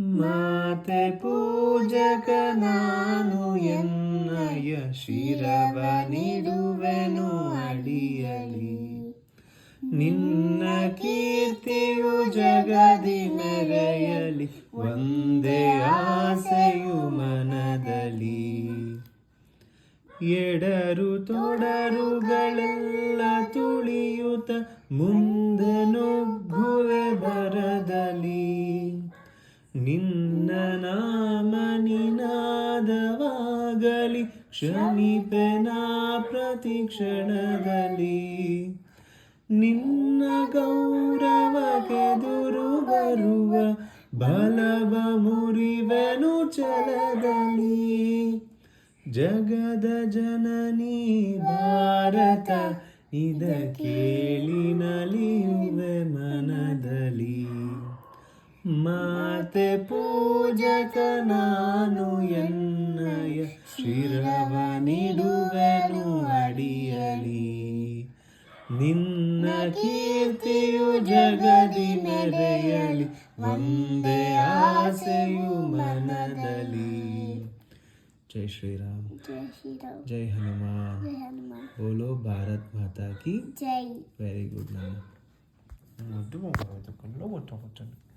ಮಾತೆ ಪೂಜಕ ನಾನು ಎನ್ನಯ ಶಿರವ ನಿಡುವೆನು ಅಡಿಯಲಿ ನಿನ್ನ ಕೀರ್ತಿಯು ಜಗದಿ ಮೆರೆಯಲಿ, ಒಂದೇ ಆಸೆಯು ಮನದಲ್ಲಿ. ಎಡರು ತೊಡರುಗಳೆಲ್ಲ ತುಳಿಯುತ್ತ ಮುಂದೆ ನಿನ್ನ ನಾಮ ನಿನಾದವಾಗಲಿ ಕ್ಷಮಿಪೆನಾ ಪ್ರತಿ ಕ್ಷಣದಲ್ಲಿ. ನಿನ್ನ ಗೌರವಕ್ಕೆದುರು ಬರುವ ಬಲವ ಮುರಿವೆನು ಚಲದಲ್ಲಿ. ಜಗದ ಜನನಿ ಭಾರತ, ಇದ ಕೇಳಿ ನಲಿಯುವೆ ಮನದಲ್ಲಿ. ಮರೆತೆ ಪೂಜಕ ನಾನು ಎನ್ನಯ ಶಿರವ ನೀಡುವೆನು ಅಡಿಯಲಿ. ನಿನ್ನ ಕೀರ್ತಿಯು ಜಗದಿ ನಡೆಯಲಿ ಒಂದೇ ಆಸೆಯು ಮನದಲ್ಲಿ. ಜೈ ಶ್ರೀರಾಮ್. ಜೈ ಜೈ ಹನುಮಾನ್. ಬೋಲೋ ಭಾರತ್ ಮಾತಾ ಕಿ. ಜೈ. ವೆರಿ ಗುಡ್ ನಾನು. ಒಟ್ಟು ಒಟ್ಟು ಒಟ್ಟು